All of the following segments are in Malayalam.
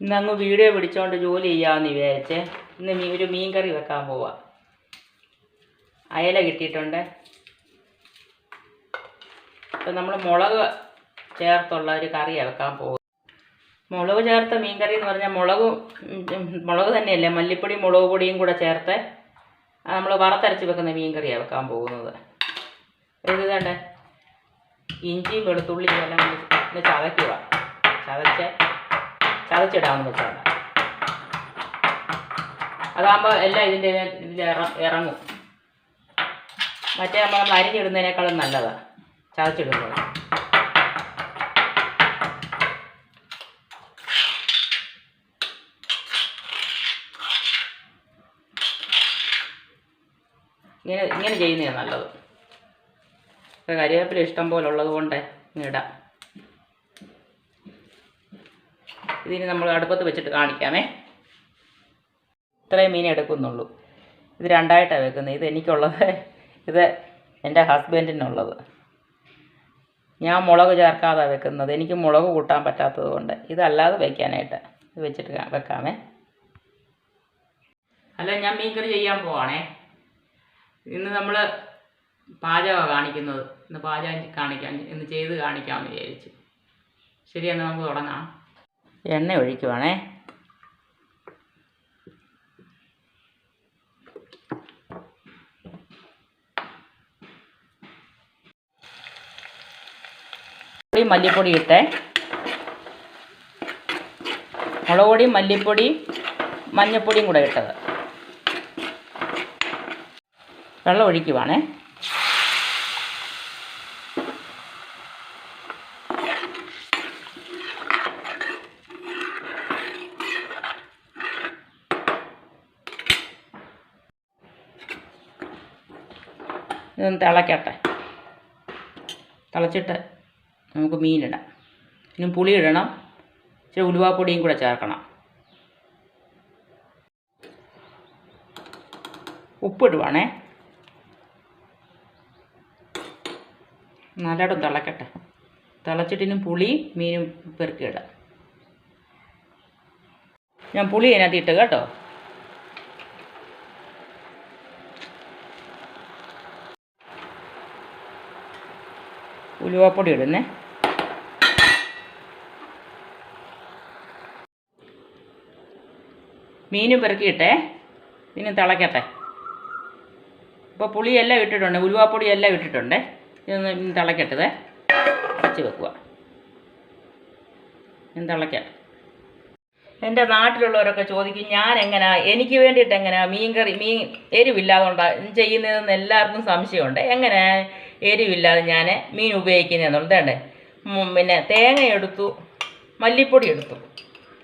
ഇന്ന് അങ്ങ് വീഡിയോ പിടിച്ചോണ്ട് ജോലി ചെയ്യാമെന്ന് വിചാരിച്ചേ ഇന്ന് മീ ഒരു മീൻ കറി വെക്കാൻ പോവാ. അയല കിട്ടിയിട്ടുണ്ട്. അപ്പം നമ്മൾ മുളക് ചേർത്തുള്ള ഒരു കറി വെക്കാൻ പോകുന്നത് മുളക് ചേർത്ത മീൻ കറി എന്ന് പറഞ്ഞാൽ മുളക് മുളക് തന്നെയല്ലേ? മല്ലിപ്പൊടിയും മുളക് പൊടിയും കൂടെ ചേർത്ത് നമ്മൾ വറുത്തരച്ച് വെക്കുന്ന മീൻ വെക്കാൻ പോകുന്നത്. ഇത് കണ്ടേ ഇഞ്ചിയും വെളുത്തുള്ളിയും എല്ലാം ചതയ്ക്കുക ചതച്ച് ചതച്ചിടാമെന്ന് വെച്ചാൽ അതാകുമ്പോൾ എല്ലാം ഇതിന്റെ ഇതിൽ ഇറങ്ങും. മറ്റേ നമ്മൾ അരിഞ്ഞിടുന്നതിനേക്കാളും നല്ലതാണ് ചതച്ചിടുന്നത്. ഇങ്ങനെ ഇങ്ങനെ ചെയ്യുന്നതാണ് നല്ലത്. കറിവേപ്പില ഇഷ്ടം പോലെ ഉള്ളത് കൊണ്ട് ഇടാം. ഇതിന് നമ്മൾ അടുപ്പത്ത് വെച്ചിട്ട് കാണിക്കാമേ. ഇത്രയും മീൻ എടുക്കുന്നുള്ളൂ. ഇത് രണ്ടായിട്ടാണ് വെക്കുന്നത്. ഇത് എനിക്കുള്ളത് ഇത് എന്റെ ഹസ്ബൻഡിനുള്ളത്. ഞാൻ മുളക് ചേർക്കാതെ വെക്കുന്നത്. എനിക്ക് മുളക് കൂട്ടാൻ പറ്റാത്തത് കൊണ്ട് ഇതല്ലാതെ വയ്ക്കാനായിട്ട് ഇത് വെച്ചിട്ട് വെക്കാമേ. അല്ല ഞാൻ മീൻ കറി ചെയ്യാൻ പോവാണേ. ഇന്ന് നമ്മൾ പാചകമാണ് കാണിക്കുന്നത്. ഇന്ന് പാചകം കാണിക്കാൻ ഇന്ന് ചെയ്ത് കാണിക്കാമെന്ന് വിചാരിച്ചു. ശരി എന്നാൽ നമുക്ക് തുടങ്ങാം. എണ്ണ ഒഴിക്കുവാണേ. പൊടി മല്ലിപ്പൊടി ഇട്ടേ. മുളക് പൊടി മല്ലിപ്പൊടി മഞ്ഞൾപ്പൊടിയും കൂടെ ഇട്ടത്. വെള്ളം ഒഴിക്കുവാണേ. ഇതൊന്ന് തിളയ്ക്കട്ടെ തിളച്ചിട്ട് നമുക്ക് മീനിടാം. ഇനി പുളി ഇടണം. ഇച്ചിരി ഉലുവാപ്പൊടിയും കൂടെ ചേർക്കണം. ഉപ്പിടുവാണേ. നല്ലോണം തിളക്കട്ടെ. തിളച്ചിട്ടിനും പുളി മീനും പെറുക്കിയിടാം ഞാൻ പുളി അതിനകത്ത് ഇട്ട് കേട്ടോ. ഉലുവാപ്പൊടി ഇടുന്നേ. മീനും പെറുക്കിയിട്ടേ. പിന്നെ തിളക്കട്ടെ. ഇപ്പോൾ പുളിയെല്ലാം ഇട്ടിട്ടുണ്ട് ഉലുവാപ്പൊടി എല്ലാം ഇട്ടിട്ടുണ്ട്. ഇതൊന്ന് തിളക്കട്ടത് അടച്ച് വെക്കുക. ഇന്ന് തിളക്കട്ടെ എന്റെ നാട്ടിലുള്ളവരൊക്കെ ചോദിക്കും ഞാൻ എങ്ങനെയാ എനിക്ക് വേണ്ടിയിട്ട് എങ്ങനെയാ മീൻ കറി മീൻ എരിവില്ലാതുകൊണ്ടാണ് ചെയ്യുന്നതെന്ന് എല്ലാവർക്കും സംശയമുണ്ട്. എങ്ങനെ? എരിവില്ലാതെ ഞാൻ മീൻ ഉപയോഗിക്കുന്നതെന്നുള്ളത് വേണ്ടേ പിന്നെ തേങ്ങ എടുത്തു മല്ലിപ്പൊടി എടുത്തു.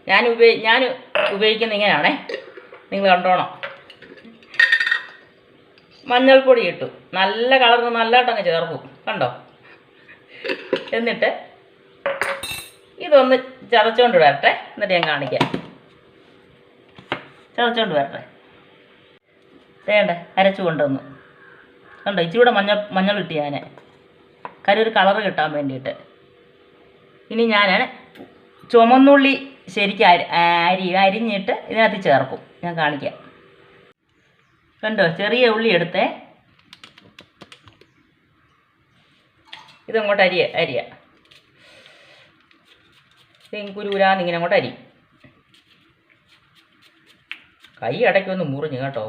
ഞാൻ ഉപയോഗി ഞാൻ ഉപയോഗിക്കുന്ന ഇങ്ങനെയാണേ. നിങ്ങൾ കണ്ടോണം. മഞ്ഞൾപ്പൊടി ഇട്ടു. നല്ല കളറിന് നല്ലതായിട്ടങ്ങ് ചേർക്കും. കണ്ടോ? എന്നിട്ട് ഇതൊന്ന് ചതച്ചുകൊണ്ട് വരട്ടെ. എന്നിട്ട് ഞാൻ കാണിക്കാം. ചതച്ചുകൊണ്ട് വരട്ടെ. വേണ്ട അരച്ചു കൊണ്ടുവന്നു. കണ്ടോ ഇച്ചിരി മഞ്ഞ മഞ്ഞൾ ഇട്ട് ഞാൻ കാര്യം ഒരു കളറ് കിട്ടാൻ വേണ്ടിയിട്ട്. ഇനി ഞാൻ ചുമന്നുള്ളി ശരിക്കും അരി അരി അരിഞ്ഞിട്ട് ഇതിനകത്ത് ചേർക്കും. ഞാൻ കാണിക്കാം. കണ്ടോ ചെറിയ ഉള്ളി എടുത്തേ. ഇതങ്ങോട്ട് അരിയ അരിയ. ഇങ്ങനെ അങ്ങോട്ട് അരി. കൈ ഇടയ്ക്കൊന്ന് മുറിഞ്ഞു കേട്ടോ.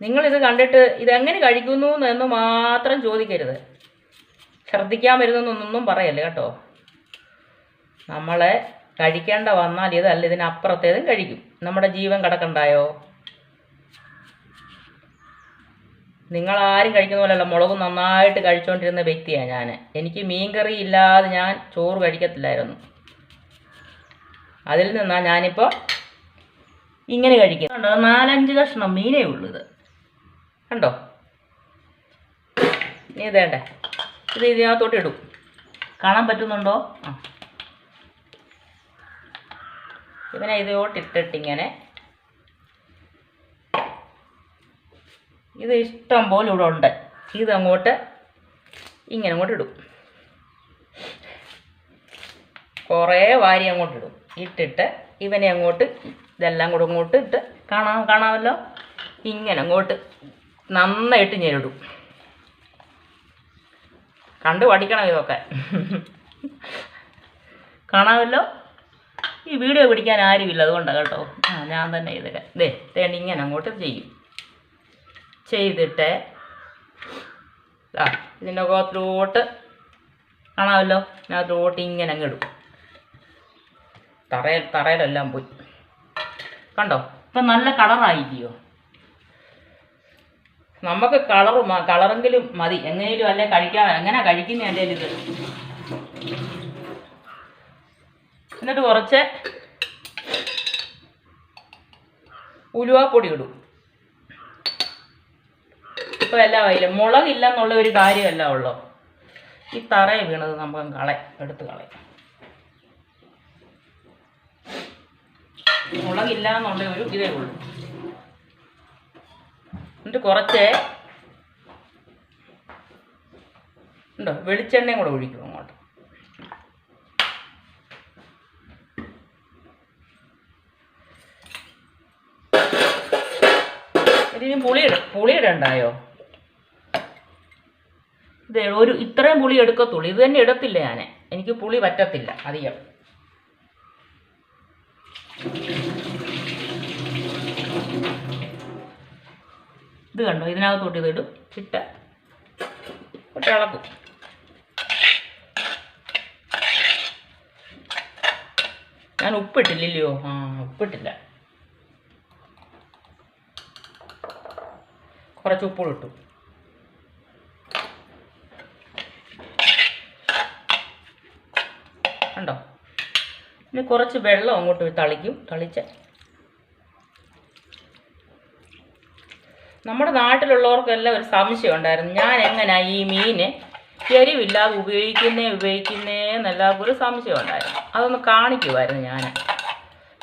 നിങ്ങളിത് കണ്ടിട്ട് ഇതെങ്ങനെ കഴിക്കുന്നു എന്ന് മാത്രം ചോദിക്കരുത്. ഛർദ്ദിക്കാൻ വരുന്നൊന്നും പറയല്ലേ കേട്ടോ? നമ്മളെ കഴിക്കേണ്ട വന്നാൽ ഇതല്ല ഇതിനപ്പുറത്തേതും കഴിക്കും. നമ്മുടെ ജീവൻ കിടക്കണ്ടായോ? നിങ്ങളാരും കഴിക്കുന്ന പോലെയല്ല മുളക് നന്നായിട്ട് കഴിച്ചുകൊണ്ടിരുന്ന വ്യക്തിയാണ് ഞാൻ എനിക്ക് മീൻകറി ഇല്ലാതെ ഞാൻ ചോറ് കഴിക്കത്തില്ലായിരുന്നു. അതിൽ നിന്നാണ് ഞാനിപ്പോൾ ഇങ്ങനെ കഴിക്കുന്നുണ്ടോ നാലഞ്ച് കഷ്ണം മീനേ ഉള്ളൂ ഇത്. കണ്ടോ? ഇനി ഇതേണ്ടേ ഇത് ഇതിനകത്തോട്ട് ഇടും. കാണാൻ പറ്റുന്നുണ്ടോ? ആ. ഇവനെ ഇതോട്ടിട്ടിട്ടിങ്ങനെ ഇത് ഇഷ്ടം പോലെ ഇവിടെ ഉണ്ട്. അങ്ങോട്ട് ഇങ്ങനെ അങ്ങോട്ട് ഇടും. കുറേ വാരി അങ്ങോട്ട് ഇടും. ഇട്ടിട്ട് ഇവനെ അങ്ങോട്ട് ഇതെല്ലാം കൂടെ അങ്ങോട്ട് ഇട്ട് കാണാം കാണാമല്ലോ? ഇങ്ങനെ അങ്ങോട്ട് നന്നായിട്ട് ഞെരിടും. കണ്ടു പഠിക്കണം ഇതൊക്കെ. കാണാമല്ലോ? ഈ വീഡിയോ പിടിക്കാൻ ആരുമില്ല അതുകൊണ്ടാണ് കേട്ടോ. ആ ഞാൻ തന്നെ ചെയ്തേക്കാം. ദേ തേണ്ടി ഇങ്ങനെ അങ്ങോട്ട് ചെയ്യും. ചെയ്തിട്ട് ആ ഇതിന്റെ കോത്തിലോട്ട് കാണാമല്ലോ? ഇതിനകത്തോട്ട് ഇങ്ങനെ അങ്ങ് ഇടും. തറയിൽ തറയിലെല്ലാം പോയി. കണ്ടോ? ഇപ്പം നല്ല കളറായില്ലയോ? നമുക്ക് കളർ കളറെങ്കിലും മതി. എങ്ങനെയും അല്ലെ കഴിക്കാൻ എങ്ങനെ കഴിക്കുന്ന എന്റെ ഇത് എന്നിട്ട് കുറച്ച് ഉലുവാപ്പൊടി ഇടും. ഇപ്പം എല്ലാം ആയില്ല മുളക് എന്നുള്ള ഒരു കാര്യമല്ല ഉള്ളൂ. ഈ തറയെ വീണത് നമുക്ക് കളയാം എടുത്ത് കളയാം. മുളകില്ല എന്നുള്ള ഒരു ഇതേ ഉള്ളൂ. എന്നിട്ട് കുറച്ച് ഉണ്ടോ? വെളിച്ചെണ്ണയും കൂടെ ഒഴിക്കും അങ്ങോട്ട്. ഇതിന് പുളി പുളി ഇടണ്ടായോ? ഇത് ഒരു ഇത്രയും പുളി എടുക്കത്തുള്ളൂ. ഇത് തന്നെ ഇടത്തില്ല ഞാൻ എനിക്ക് പുളി പറ്റത്തില്ല അധികം. ഇത് കണ്ടോ? ഇതിനകത്തോട്ട് ഇത് ഇടും. ഇട്ട് ഇട്ട് ഇളക്കും. ഞാൻ ഉപ്പിട്ടില്ലല്ലോ. ആ ഉപ്പിട്ടില്ല. കുറച്ച് ഉപ്പും ഇട്ടു. കണ്ടോ? ഇനി കുറച്ച് വെള്ളം അങ്ങോട്ട് തളിക്കും. തളിച്ച് നമ്മുടെ നാട്ടിലുള്ളവർക്കെല്ലാം ഒരു സംശയം ഉണ്ടായിരുന്നു. ഞാൻ എങ്ങനെയാ ഈ മീന് എരിവില്ലാതെ ഉപയോഗിക്കുന്നേ ഉപയോഗിക്കുന്നേ എന്നെല്ലാവർക്കും ഒരു സംശയം ഉണ്ടായിരുന്നു. അതൊന്ന് കാണിക്കുമായിരുന്നു ഞാൻ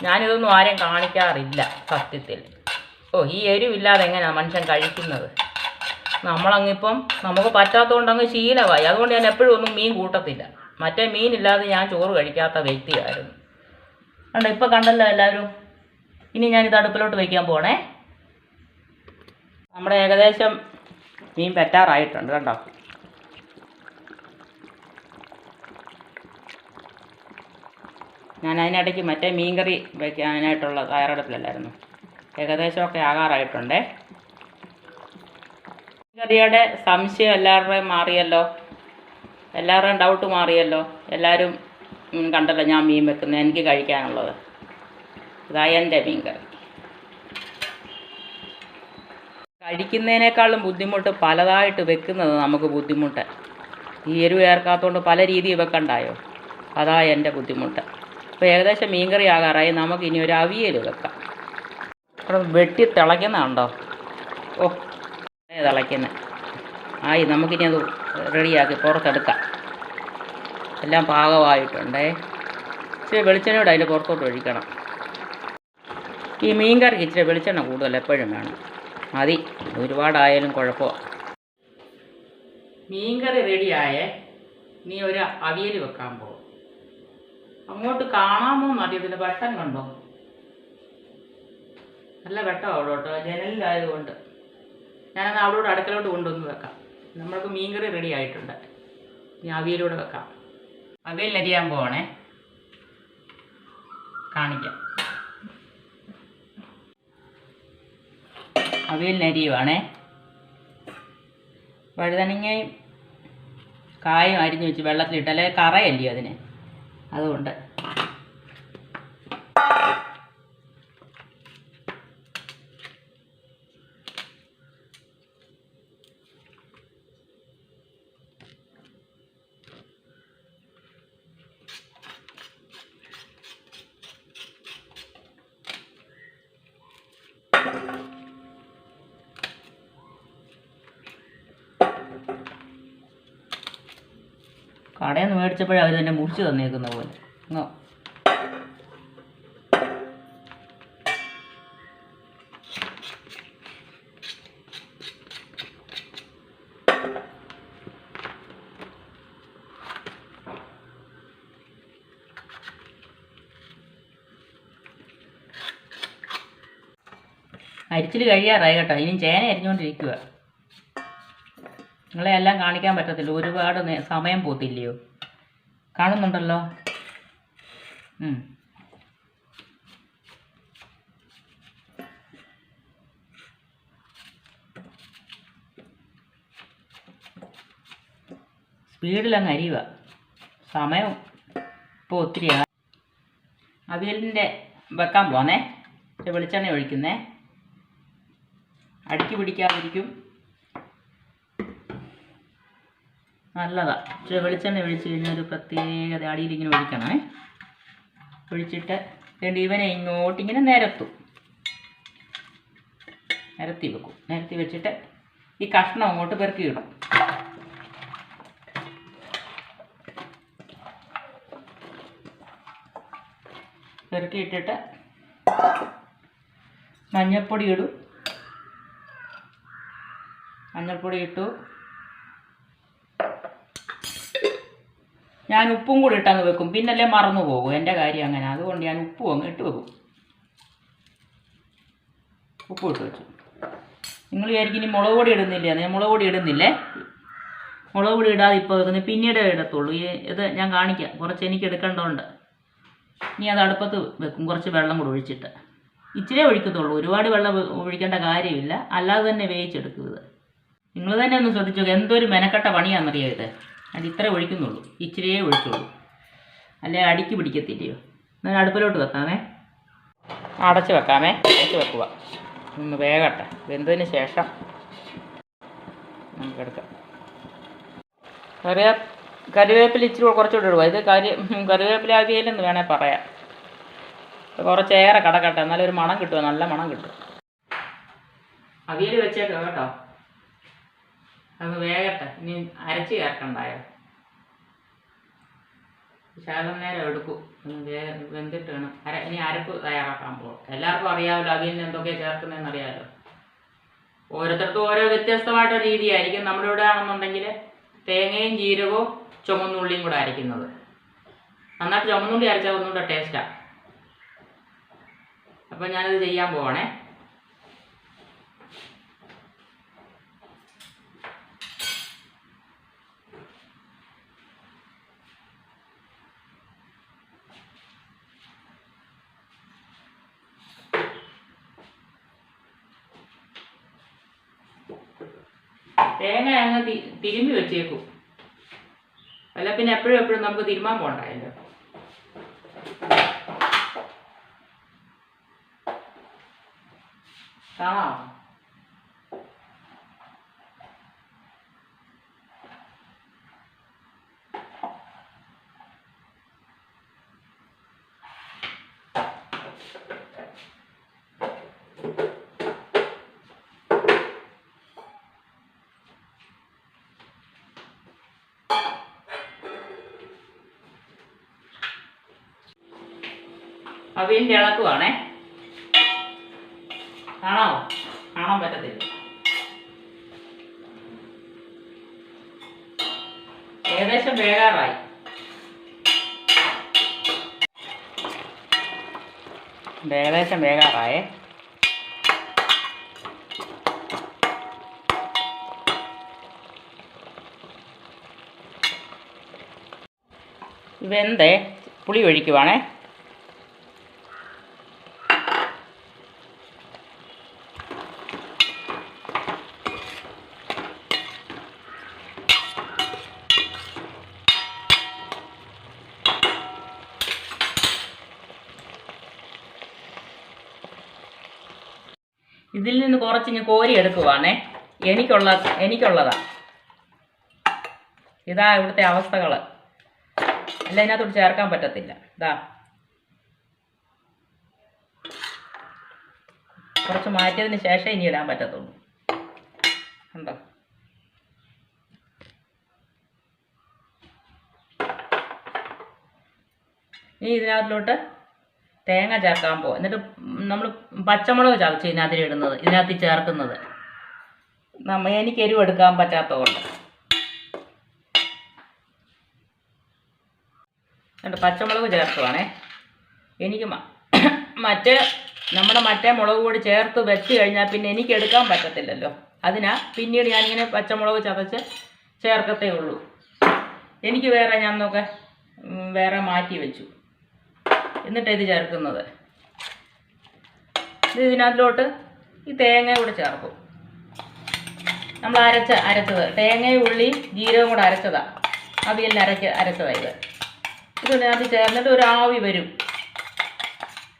ഞാനിതൊന്നും ആരെയും കാണിക്കാറില്ല സത്യത്തിൽ. ഓ ഈ എരിവില്ലാതെ എങ്ങനെയാണ് മനുഷ്യൻ കഴിക്കുന്നത്? നമ്മളങ്ങിപ്പം നമുക്ക് പറ്റാത്തതുകൊണ്ട് അങ്ങ് ശീലമായി. അതുകൊണ്ട് ഞാൻ എപ്പോഴും ഒന്നും മീൻ കൂട്ടത്തില്ല. മറ്റേ മീനില്ലാതെ ഞാൻ ചോറ് കഴിക്കാത്ത വ്യക്തിയായിരുന്നു. കണ്ടോ ഇപ്പം കണ്ടല്ലോ എല്ലാവരും? ഇനി ഞാനിത് അടുപ്പിലോട്ട് വയ്ക്കാൻ പോണേ. നമ്മുടെ ഏകദേശം മീൻ പറ്റാറായിട്ടുണ്ട് കണ്ടോ? ഞാൻ അതിനിടയ്ക്ക് മറ്റേ മീൻകറി വയ്ക്കാനായിട്ടുള്ള തയ്യാറെടുപ്പിലല്ലായിരുന്നു. ഏകദേശമൊക്കെ ആകാറായിട്ടുണ്ടേ. മീൻകറിയുടെ സംശയം എല്ലാവരുടെയും മാറിയല്ലോ? എല്ലാവരുടെയും ഡൗട്ട് മാറിയല്ലോ? എല്ലാവരും കണ്ടല്ലോ ഞാൻ മീൻ വെക്കുന്നത് എനിക്ക് കഴിക്കാനുള്ളത്. ഇതാ എന്റെ മീൻകറി. കഴിക്കുന്നതിനേക്കാളും ബുദ്ധിമുട്ട് പലതായിട്ട് വെക്കുന്നത് നമുക്ക് ബുദ്ധിമുട്ട്. ഈ എരിവ് ചേർക്കാത്തതുകൊണ്ട് പല രീതിയിൽ വെക്കണ്ടായോ അതാ എന്റെ ബുദ്ധിമുട്ട്. അപ്പോൾ ഏകദേശം മീൻകറി ആകാറായി. നമുക്ക് ഇനി ഒരു അവിയൽ വെക്കാം. അവിടെ വെട്ടി തിളയ്ക്കുന്നതാണ്ടോ ഓ തിളയ്ക്കുന്നത് ആയി നമുക്കിനി അത് റെഡിയാക്കി പുറത്തെടുക്കാം. എല്ലാം പാകമായിട്ടുണ്ടേ. ഇച്ചിരി വെളിച്ചെണ്ണ ഇവിടെ അതിന്റെ പുറത്തോട്ട് ഒഴിക്കണം. ഈ മീൻ കറിക്ക് ഇച്ചിരി വെളിച്ചെണ്ണ കൂടുതൽ എപ്പോഴും വേണം. മതി. ഒരുപാടായാലും കുഴപ്പമാണ് മീൻകറി റെഡിയായേ. നീ ഒരു അവിയൽ വെക്കാൻ പോകും അങ്ങോട്ട് കാണാമോ എന്നറിയത്തില്ല വെട്ടം കണ്ടോ? നല്ല വെട്ടം അവളോട്ടോ കേട്ടോ. ജനലിലായതുകൊണ്ട് ഞാനത് അവളോട് അടുക്കളോട്ട് കൊണ്ടുവന്ന് വെക്കാം. നമ്മൾക്ക് മീൻകറി റെഡി ആയിട്ടുണ്ട്. ഇനി അവിയലൂടെ വെക്കാം. അവിയൽ അരിയാൻ പോവാണേ. കാണിക്കാം. അവിയലിന് അരിയുവാണേ. വഴുതനങ്ങയും കായും അരിഞ്ഞു വെച്ച് വെള്ളത്തിലിട്ട് അല്ലെങ്കിൽ കറയല്ലയോ അതിന്? അതുകൊണ്ട്. കടയിൽ നിന്ന് മേടിച്ചപ്പോഴേ അവർ തന്നെ മുറിച്ച് തന്നേക്കുന്ന പോലെ. അരിച്ചിട്ട് കഴിയാറായി കേട്ടോ. ഇനി ചേന അരിഞ്ഞുകൊണ്ടിരിക്കുക നിങ്ങളെ എല്ലാം കാണിക്കാൻ പറ്റത്തില്ല. ഒരുപാട് സമയം പോത്തില്ലയോ? കാണുന്നുണ്ടല്ലോ. സ്പീഡിലങ്ങ് അരിയുക. സമയം ഇപ്പോൾ ഒത്തിരി അവിയലിന്റെ വെക്കാൻ പോന്നേ വെളിച്ചെണ്ണ ഒഴിക്കുന്നേ. അടുക്കി പിടിക്കാതിരിക്കും. നല്ലതാ. ഇച്ചിരി വെളിച്ചെണ്ണ ഒഴിച്ച് കഴിഞ്ഞാൽ ഒരു പ്രത്യേകത. അടിയിൽ ഇങ്ങനെ ഒഴിക്കണേ. ഒഴിച്ചിട്ട് രണ്ട് ഇവനെ ഇങ്ങോട്ടിങ്ങനെ നിരത്തും. നിരത്തി വെക്കും. നിരത്തി വെച്ചിട്ട് ഈ കഷ്ണം അങ്ങോട്ട് പെറുക്കി ഇടും പെറുക്കി ഇട്ടിട്ട് മഞ്ഞൾപ്പൊടി ഇടും. മഞ്ഞൾപ്പൊടി ഇട്ടു. ഞാൻ ഉപ്പും കൂടി ഇട്ടങ്ങ് വെക്കും. പിന്നല്ലേ മറന്നു പോകും. എന്റെ കാര്യം അങ്ങനെ. അതുകൊണ്ട് ഞാൻ ഉപ്പും അങ്ങ് ഇട്ട് വെക്കും. ഉപ്പ് ഇട്ട് വെച്ചു. നിങ്ങൾ വിചാരിക്കും ഇനി മുളക് പൊടി ഇടുന്നില്ലേ? ഞാൻ മുളക് പൊടി ഇടുന്നില്ലേ? മുളക് പൊടി ഇടാതെ ഇപ്പോൾ വെക്കുന്നത് പിന്നീട് ഇടത്തുള്ളൂ. ഈ ഇത് ഞാൻ കാണിക്കാം. കുറച്ച് എനിക്ക് എടുക്കേണ്ടതുണ്ട്. ഇനി അത് അടുപ്പത്ത് വെക്കും. കുറച്ച് വെള്ളം കൂടി ഒഴിച്ചിട്ട്. ഇച്ചിരി ഒഴിക്കത്തുള്ളൂ. ഒരുപാട് വെള്ളം ഒഴിക്കേണ്ട കാര്യമില്ല. അല്ലാതെ തന്നെ ഇത് നിങ്ങൾ തന്നെ ഒന്ന് ശ്രദ്ധിച്ചു എന്തൊരു മെനക്കെട്ട പണിയാണെന്നറിയോ ഇത്? അത് ഇത്ര ഒഴിക്കുന്നുള്ളൂ. ഇച്ചിരിയേ ഒഴിച്ചുള്ളൂ. അല്ലെ അടിക്ക് പിടിക്കത്തില്ലയോ? എന്നാൽ അടുപ്പിലോട്ട് വെക്കാമേ. അടച്ച് വെക്കാമേ. അടച്ച് വെക്കുക. ഒന്ന് വേഗട്ടെ വെന്തതിന് ശേഷം നമുക്ക് എടുക്കാം. കറിവേ കറിവേപ്പില ഇച്ചിരി കുറച്ചുകൂടെ ഇടുക. ഇത് കരി കറിവേപ്പില അവിയലെന്ന് വേണേൽ പറയാം. കുറച്ചേറെ കടക്കട്ടെ. എന്നാലും ഒരു മണം കിട്ടുക നല്ല മണം കിട്ടും. അവിയൽ വെച്ചേക്കാം കേട്ടോ. അത് വേഗത്തെ. ഇനി അരച്ച് ചേർക്കണ്ടായോ? ശകലം നേരം എടുക്കും. വെന്തിട്ട് വേണം. അര ഇനി അരപ്പ് തയ്യാറാക്കാൻ പോകും എല്ലാവർക്കും അറിയാമല്ലോ അവിയലിന് എന്തൊക്കെയാണ് ചേർക്കുന്നതെന്ന് അറിയാമല്ലോ ഓരോരുത്തർക്കും ഓരോ വ്യത്യസ്തമായിട്ടൊരു രീതിയായിരിക്കും. നമ്മുടെ ഇവിടെ ആണെന്നുണ്ടെങ്കിൽ തേങ്ങയും ജീരകവും ചുമന്നുള്ളിയും കൂടെ അരയ്ക്കുന്നത്. നന്നായിട്ട് ചുമന്നുള്ളി അരച്ചാൽ ഒന്നുകൂടെ ടേസ്റ്റാണ് അപ്പം ഞാനത് ചെയ്യാൻ പോവാണേ. തേങ്ങ അങ്ങ് തിരുമ്പി വെച്ചേക്കും. അല്ല പിന്നെ എപ്പോഴും എപ്പോഴും നമുക്ക് തിരുമാൻ പോകണ്ടായല്ലോ കാണാമോ അവിയലിന്റെ ഇളക്കുവാണേ. കാണാമോ കാണാൻ പറ്റത്തില്ല. ഏകദേശം വേകാറായി ഏകദേശം ഏകദേശം വേകാറായേ വെന്തേ പുളി ഒഴിക്കുവാണേ ഇതിൽ നിന്ന് കുറച്ച് ഞാൻ കോരി എടുക്കുവാണേ. എനിക്കുള്ള എനിക്കുള്ളതാ. ഇതാ ഇവിടുത്തെ അവസ്ഥകൾ അല്ല ഇതിനകത്തോട്ട് ചേർക്കാൻ പറ്റത്തില്ല. ഇതാ. കുറച്ച് മാറ്റിയതിന് ശേഷം ഇനി ഇടാൻ പറ്റത്തുള്ളൂ. ഉണ്ടോ ഇനി ഇതിനകത്തിലോട്ട് തേങ്ങ ചേർക്കാൻ പോകും എന്നിട്ട് നമ്മൾ പച്ചമുളക് ചതച്ച് ഇതിനകത്തിൽ ഇടുന്നത് ഇതിനകത്ത് ചേർക്കുന്നത്. നമ്മ എനിക്ക് എരിവ് എടുക്കാൻ പറ്റാത്തതുകൊണ്ട്. എന്നിട്ട് പച്ചമുളക് ചേർക്കുവാണേ. എനിക്ക് മറ്റേ നമ്മുടെ മറ്റേ മുളക് കൂടി ചേർത്ത് വെച്ച് കഴിഞ്ഞാൽ പിന്നെ എനിക്ക് എടുക്കാൻ പറ്റത്തില്ലല്ലോ. അതിനാ പിന്നീട് ഞാനിങ്ങനെ പച്ചമുളക് ചതച്ച് ചേർക്കത്തേ ഉള്ളൂ. എനിക്ക് വേറെ ഞാൻ നോക്കെ വേറെ മാറ്റി വെച്ചു. എന്നിട്ട് ഇത് ചേർക്കുന്നത്. ഇതിനകത്തിലോട്ട് ഈ തേങ്ങ കൂടെ ചേർക്കും. നമ്മൾ അരച്ച അരച്ചത്. തേങ്ങയും ഉള്ളി ജീരകവും കൂടെ അരച്ചതാ. അവിയെല്ലാം അരച്ച് അരച്ചതായത് ഇത്. ഇതിനകത്ത് ചേർന്നിട്ട് ഒരു ആവി വരും.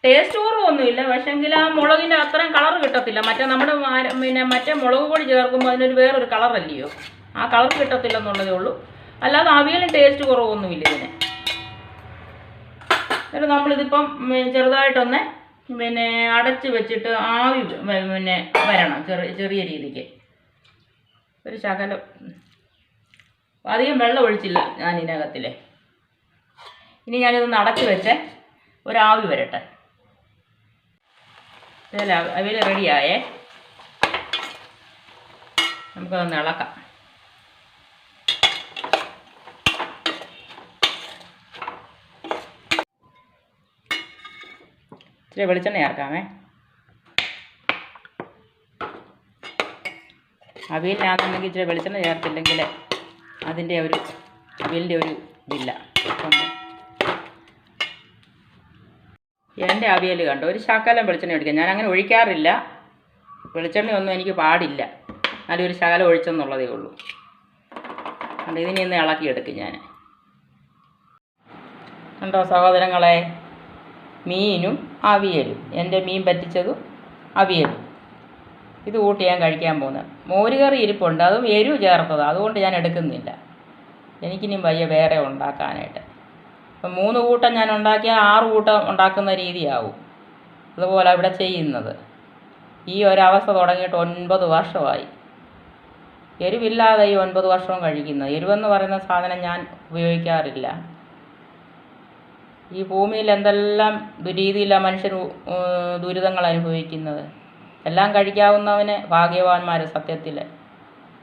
ടേസ്റ്റ് കുറവൊന്നുമില്ല. പക്ഷെങ്കിൽ ആ മുളകിന്റെ അത്രയും കളർ കിട്ടത്തില്ല. മറ്റേ നമ്മുടെ പിന്നെ മറ്റേ മുളക് പൊടി ചേർക്കുമ്പോൾ അതിനൊരു വേറൊരു കളറല്ലയോ ആ കളർ കിട്ടത്തില്ല എന്നുള്ളതേ ഉള്ളൂ. അല്ലാതെ അവിയലും ടേസ്റ്റ് കുറവൊന്നുമില്ല ഇതിന്. എന്നിട്ട് നമ്മളിതിപ്പം ചെറുതായിട്ടൊന്ന് പിന്നെ അടച്ച് വെച്ചിട്ട് ആവി പിന്നെ വരണം ചെറിയ ചെറിയ രീതിക്ക്. ഒരു ശകലം. അധികം വെള്ളം ഒഴിച്ചില്ല ഞാൻ ഇതിനകത്തിലെ. ഇനി ഞാനിതൊന്ന് അടച്ച് വെച്ച്. ഒരാവി വരട്ടെ. അവിയൽ റെഡിയായേ. നമുക്കതൊന്ന് ഇളക്കാം. ഇച്ചിരി വെളിച്ചെണ്ണ ചേർക്കാമേ അവിയലിനാണെന്നുണ്ടെങ്കിൽ ഇച്ചിരി വെളിച്ചെണ്ണ ചേർത്തില്ലെങ്കിൽ അതിന്റെ ഒരു അവിയലിന്റെ ഒരു ഇതില്ല. എന്റെ അവിയൽ കണ്ടോ? ഒരു ശകലം വെളിച്ചെണ്ണ ഒഴിക്കാം. ഞാൻ അങ്ങനെ ഒഴിക്കാറില്ല. വെളിച്ചെണ്ണ ഒന്നും എനിക്ക് പാടില്ല. എന്നാലും ഒരു ശകലം ഒഴിച്ചെന്നുള്ളതേ ഉള്ളൂ. കണ്ടോ? ഇതിനെ ഒന്ന് ഇളക്കിയെടുക്കും ഞാൻ കണ്ടോ സഹോദരങ്ങളെ? മീനും അവിയലും. എന്റെ മീൻ പറ്റിച്ചതും അവിയലും. ഇത് കൂട്ടി ഞാൻ കഴിക്കാൻ പോകുന്നത് മോരുകറി ഇരിപ്പുണ്ട്. അതും എരിവ് ചേർത്തത്. അതുകൊണ്ട് ഞാൻ എടുക്കുന്നില്ല. എനിക്കിനി വയ്യ വേറെ ഉണ്ടാക്കാനായിട്ട്. അപ്പം മൂന്ന് കൂട്ടം ഞാൻ ഉണ്ടാക്കിയാൽ ആറ് കൂട്ടം ഉണ്ടാക്കുന്ന രീതിയാവും. അതുപോലെ ഇവിടെ ചെയ്യുന്നത്. ഈ ഒരവസ്ഥ തുടങ്ങിയിട്ട് ഒൻപത് വർഷമായി. എരിവില്ലാതെ ഈ ഒൻപത് വർഷവും കഴിക്കുന്നത് എരിവെന്ന് പറയുന്ന സാധനം ഞാൻ ഉപയോഗിക്കാറില്ല. ഈ ഭൂമിയിൽ എന്തെല്ലാം രീതിയിലാണ് മനുഷ്യർ ദുരിതങ്ങൾ അനുഭവിക്കുന്നത്? എല്ലാം കഴിക്കാവുന്നവന് ഭാഗ്യവാന്മാർ സത്യത്തിൽ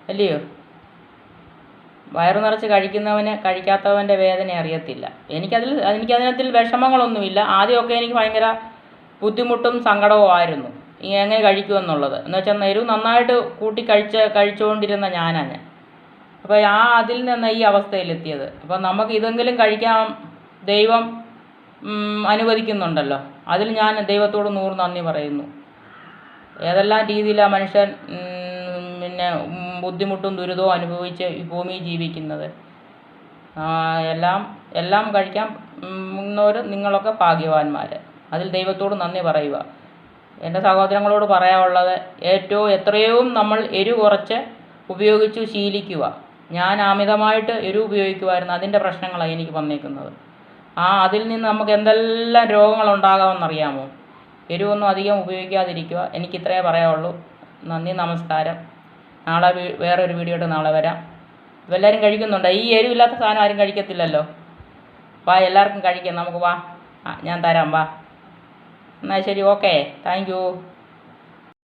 അല്ലയോ? വയറു നിറച്ച് കഴിക്കുന്നവന് കഴിക്കാത്തവന്റെ വേദന അറിയത്തില്ല. എനിക്കതിൽ എനിക്കതിനകത്തിൽ വിഷമങ്ങളൊന്നുമില്ല. ആദ്യമൊക്കെ എനിക്ക് ഭയങ്കര ബുദ്ധിമുട്ടും സങ്കടവും ആയിരുന്നു. എങ്ങനെ കഴിക്കുമെന്നുള്ളത് എന്ന് വെച്ചാൽ എരിവ് നന്നായിട്ട് കൂട്ടി കഴിച്ച് കഴിച്ചുകൊണ്ടിരുന്ന ഞാനാണ് അപ്പോൾ ആ അതിൽ നിന്ന് ഈ അവസ്ഥയിലെത്തിയത്. അപ്പോൾ നമുക്ക് ഇതെങ്കിലും കഴിക്കാം. ദൈവം അനുവദിക്കുന്നുണ്ടല്ലോ. അതിൽ ഞാൻ ദൈവത്തോട് നൂറ് നന്ദി പറയുന്നു. ഏതെല്ലാം രീതിയിലാണ് മനുഷ്യൻ പിന്നെ ബുദ്ധിമുട്ടും ദുരിതവും അനുഭവിച്ച് ഈ ഭൂമിയിൽ ജീവിക്കുന്നത്. എല്ലാം എല്ലാം കഴിക്കാൻ മുന്നോര് നിങ്ങളൊക്കെ ഭാഗ്യവാന്മാർ അതിൽ ദൈവത്തോട് നന്ദി പറയുക. എന്റെ സഹോദരങ്ങളോട് പറയാനുള്ളത് ഏറ്റവും എത്രയും നമ്മൾ എരിവ് കുറച്ച് ഉപയോഗിച്ചു ശീലിക്കുക. ഞാൻ അമിതമായിട്ട് എരിവ് ഉപയോഗിക്കുമായിരുന്നു അതിന്റെ പ്രശ്നങ്ങളാണ് എനിക്ക് വന്നേക്കുന്നത്. ആ അതിൽ നിന്ന് നമുക്ക് എന്തെല്ലാം രോഗങ്ങളുണ്ടാകാമെന്നറിയാമോ? എരിവൊന്നും അധികം ഉപയോഗിക്കാതിരിക്കുക. എനിക്ക് ഇത്രയേ പറയാനുള്ളൂ. നന്ദി നമസ്കാരം. നാളെ വേറൊരു വീഡിയോ നാളെ വരാം. ഇപ്പം എല്ലാവരും കഴിക്കുന്നുണ്ടോ? ഈ എരിവില്ലാത്ത സാധനം ആരും കഴിക്കത്തില്ലല്ലോ? വാ എല്ലാവർക്കും കഴിക്കാം. നമുക്ക് വാ. ഞാൻ തരാം. വാ. എന്നാൽ ശരി ഓക്കേ. താങ്ക്